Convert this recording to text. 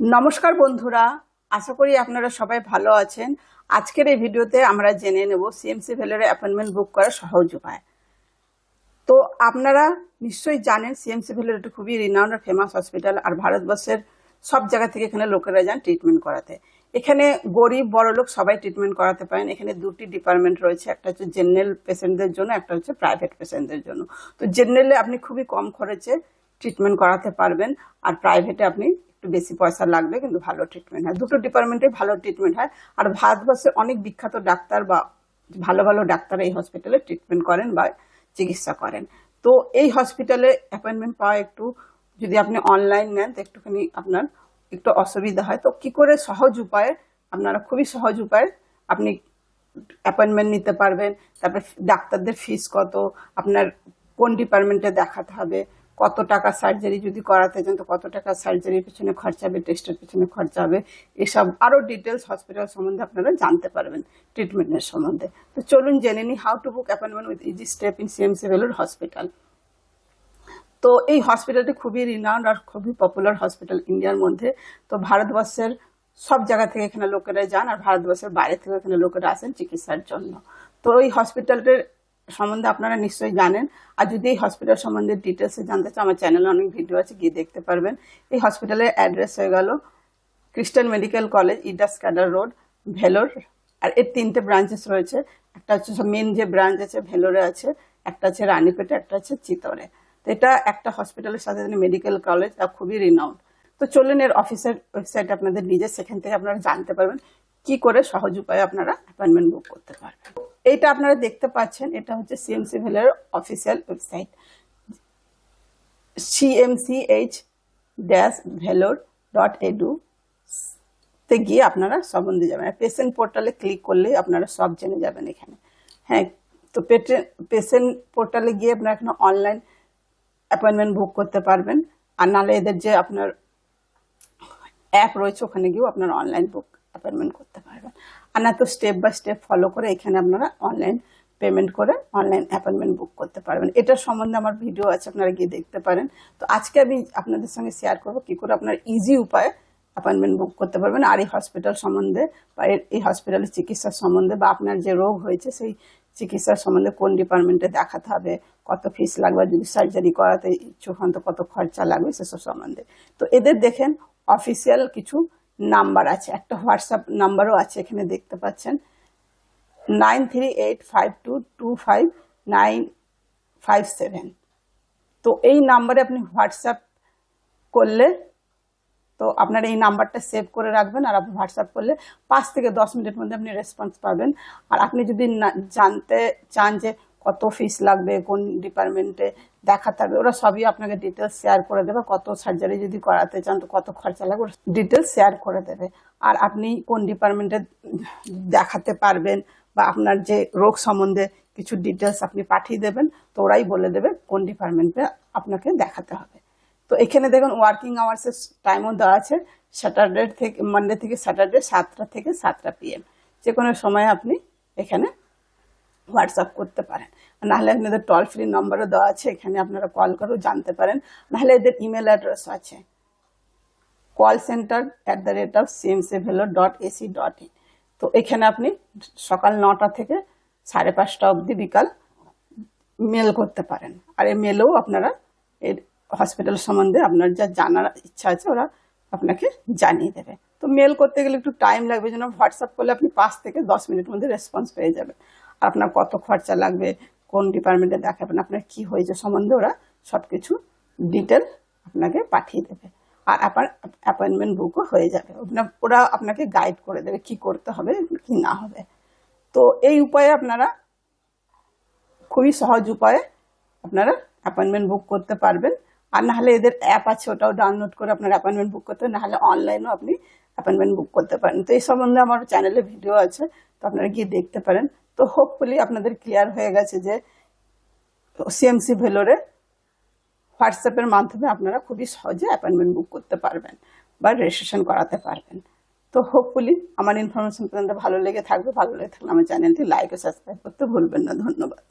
নমস্কার বন্ধুরা, আশা করি আপনারা সবাই ভালো আছেন। আজকের এই ভিডিওতে আমরা জেনে নেব সিএমসি ভ্যালের অ্যাপয়েন্টমেন্ট বুক করার সহজ উপায়। তো আপনারা নিশ্চয়ই জানেন সিএমসি ভ্যালের একটি খুবই রিনাউন্ড আর ফেমাস হসপিটাল আর ভারতবর্ষের সব জায়গা থেকে এখানে লোকেরা যান ট্রিটমেন্ট করাতে। এখানে গরিব, বড় লোক সবাই ট্রিটমেন্ট করাতে পারেন। এখানে দুটি ডিপার্টমেন্ট রয়েছে, একটা হচ্ছে জেনারেল পেশেন্টদের জন্য, একটা হচ্ছে প্রাইভেট পেশেন্টদের জন্য। তো জেনারেলে আপনি খুবই কম খরচে ট্রিটমেন্ট করাতে পারবেন, আর প্রাইভেটে আপনি একটু বেশি পয়সা লাগবে, কিন্তু ভালো ট্রিটমেন্ট হয়। দুটো ডিপার্টমেন্টে ভালো ট্রিটমেন্ট হয়। আর ভারতবর্ষে অনেক বিখ্যাত ডাক্তার বা ভালো ভালো ডাক্তার এই হসপিটালে ট্রিটমেন্ট করেন বা চিকিৎসা করেন। তো এই হসপিটালে অ্যাপয়েন্টমেন্ট পাওয়া একটু, যদি আপনি অনলাইন নেন, তো একটুখানি আপনার একটু অসুবিধা হয়। তো কি করে সহজ উপায়ে? আপনারা খুবই সহজ উপায়ে। আপনি অ্যাপয়েন্টমেন্ট নিতে পারবেন। তারপর ডাক্তারদের ফিস কত? আপনার কোন ডিপার্টমেন্টে দেখাতে হবে? কত টাকা সার্জারি যদি করাতে চান তো কত টাকা সার্জারির পিছনে খরচা হবে টেস্টের পিছনে খরচা হবে, এসব আরও ডিটেলস হসপিটাল সম্বন্ধে আপনারা জানতে পারবেন ট্রিটমেন্টের সম্বন্ধে। তো চলুন জেনে নিই how to book appointment with easy step in CMC Vellore hospital তো এই হসপিটালটি খুবই রিনাউন্ড আর খুবই পপুলার হসপিটাল ইন্ডিয়ার মধ্যে। তো ভারতবর্ষের সব জায়গা থেকে এখানে লোকেরা যান আর ভারতবর্ষের বাইরে থেকে এখানে লোকেরা আসেন চিকিৎসার জন্য। তো এই হসপিটালটির সম্বন্ধে আপনারা নিশ্চয়ই জানেন। আর যদি এই হসপিটাল সম্বন্ধে ডিটেলসে জানতে চান আমার চ্যানেলে অনেক ভিডিও আছে, গিয়ে দেখতে পারবেন। এই হসপিটালের অ্যাড্রেস হয়ে গেল ক্রিস্টান মেডিকেল কলেজ ইডাস রোড ভেলোর। আর এর তিনটে ব্রাঞ্চেস রয়েছে। একটা হচ্ছে মেন যে ব্রাঞ্চ আছে, ভেলোরে আছে, একটা আছে রানীপেটে, একটা আছে চিতরে। তো এটা একটা হসপিটালের সাথে মেডিকেল কলেজ আর খুবই রিনাউন্ড তো চলুন এর অফিসের ওয়েবসাইট আপনাদের নিজে সেখান থেকে আপনারা জানতে পারবেন কি করে সহজ উপায়ে আপনারা অ্যাপয়েন্টমেন্ট বুক করতে পারবেন এইটা আপনারা দেখতে পাচ্ছেন, এটা হচ্ছে CMC ভেলের official website CMCH dash Vellore dot edu তে গিয়ে আপনারা সম্বন্ধে যাবেন। পেশেন্ট পোর্টালে ক্লিক করলেই আপনারা সব জেনে যাবেন এখানে। হ্যাঁ তো পেশেন্ট পোর্টালে গিয়ে আপনারা এখানে অনলাইন অ্যাপয়েন্টমেন্ট বুক করতে পারবেন। আর নাহলে এদের যে আপনার অ্যাপ রয়েছে, ওখানে গিয়েও আপনারা অনলাইন বুক অ্যাপয়েন্টমেন্ট করতে পারবেন আর না তো স্টেপ বাই স্টেপ ফলো করে এখানে আপনারা অনলাইন পেমেন্ট করে অনলাইন অ্যাপয়েন্টমেন্ট বুক করতে পারবেন। এটার সম্বন্ধে আমার ভিডিও আছে, আপনারা গিয়ে দেখতে পারেন। তো আজকে আমি আপনাদের সঙ্গে শেয়ার করব কী করে আপনার ইজি উপায়ে অ্যাপয়েন্টমেন্ট বুক করতে পারবেন আর এই হসপিটাল সম্বন্ধে বা এই হসপিটালের চিকিৎসার সম্বন্ধে বা আপনার যে রোগ হয়েছে সেই চিকিৎসার সম্বন্ধে কোন ডিপার্টমেন্টে দেখাতে হবে, কত ফিস লাগবে, যদি সার্জারি করাতে ইচ্ছুক হন তো কত খরচা লাগবে সেসব সম্বন্ধে। তো এদের দেখেন অফিসিয়াল কিছু নাম্বার আছে, একটা হোয়াটসঅ্যাপ নাম্বারও আছে, এখানে দেখতে পাচ্ছেন। Nine three eight five two two five nine five seven. তো এই নাম্বারে আপনি হোয়াটসঅ্যাপ করলে, তো আপনার এই নাম্বারটা সেভ করে রাখবেন আর আপনি হোয়াটসঅ্যাপ করলে পাঁচ থেকে দশ মিনিটের মধ্যে আপনি রেসপন্স পাবেন। আর আপনি যদি জানতে চান যে কত ফিস লাগবে, কোন ডিপার্টমেন্টে দেখাতে হবে, ওরা সবই আপনাকে ডিটেলস শেয়ার করে দেবে, কত সার্জারি যদি করাতে চান তো কত খরচা লাগবে ডিটেলস শেয়ার করে দেবে। আর আপনি কোন ডিপার্টমেন্টে দেখাতে পারবেন বা আপনার যে রোগ সম্বন্ধে কিছু ডিটেলস আপনি পাঠিয়ে দেবেন, তো ওরাই বলে দেবে কোন ডিপার্টমেন্টে আপনাকে দেখাতে হবে। তো এখানে দেখুন ওয়ার্কিং আওয়ার্সের টাইমও দেওয়া আছে স্যাটারডে থেকে মানডে থেকে স্যাটারডে সাতটা থেকে সাতটা পিএম যে কোনো সময় আপনি এখানে হোয়াটসঅ্যাপ করতে পারেন। নাহলে আপনাদের টোল ফ্রি নম্বরও দেওয়া আছে, এখানে আপনারা কল করেও জানতে পারেন। নাহলে এদের ইমেল অ্যাড্রেস আছে। Call center at the rate of সিএমসিভেলো dot AC dot in তো এখানে আপনি সকাল নটা থেকে সাড়ে পাঁচটা অবধি বিকাল মেল করতে পারেন। আর এই মেলেও আপনারা এর হসপিটাল সম্বন্ধে আপনার যা জানার ইচ্ছা আছে, ওরা আপনাকে জানিয়ে দেবে। তো মেল করতে গেলে একটু টাইম লাগবে, যেন হোয়াটসঅ্যাপ করলে আপনি পাঁচ থেকে দশ মিনিটের মধ্যে রেসপন্স পেয়ে যাবেন। আপনার কত খরচা লাগবে, কোন ডিপার্টমেন্টে দেখাবেন, আপনার কি হয়েছে সম্বন্ধে ওরা সব কিছু ডিটেল আপনাকে পাঠিয়ে দেবে। আর আপনার অ্যাপয়েন্টমেন্ট বুকও হয়ে যাবে। ওরা- আপনাকে গাইড করে দেবে কি করতে হবে, কি না হবে। তো এই উপায়ে আপনারা খুবই সহজ উপায়ে আপনারা অ্যাপয়েন্টমেন্ট বুক করতে পারবেন। আর নাহলে এদের অ্যাপ আছে, ওটাও ডাউনলোড করে আপনার অ্যাপয়েন্টমেন্ট বুক করতে নাহলে অনলাইনেও আপনি অ্যাপয়েন্টমেন্ট বুক করতে পারেন। তো এই সম্বন্ধে আমার চ্যানেলে ভিডিও আছে, তো আপনারা গিয়ে দেখতে পারেন। তো হোপফুলি আপনাদের ক্লিয়ার হয়ে গেছে যে সিএমসি ভেলোরে হোয়াটসঅ্যাপের মাধ্যমে আপনারা খুবই সহজে অ্যাপয়েন্টমেন্ট বুক করতে পারবেন বা রেজিস্ট্রেশন করাতে পারবেন। তো হোপফুলি আমার ইনফরমেশন আপনাদের ভালো লেগে থাকবে, ভালো লেগে থাকলে আমার চ্যানেলটি লাইক ও সাবস্ক্রাইব করতে ভুলবেন না। ধন্যবাদ।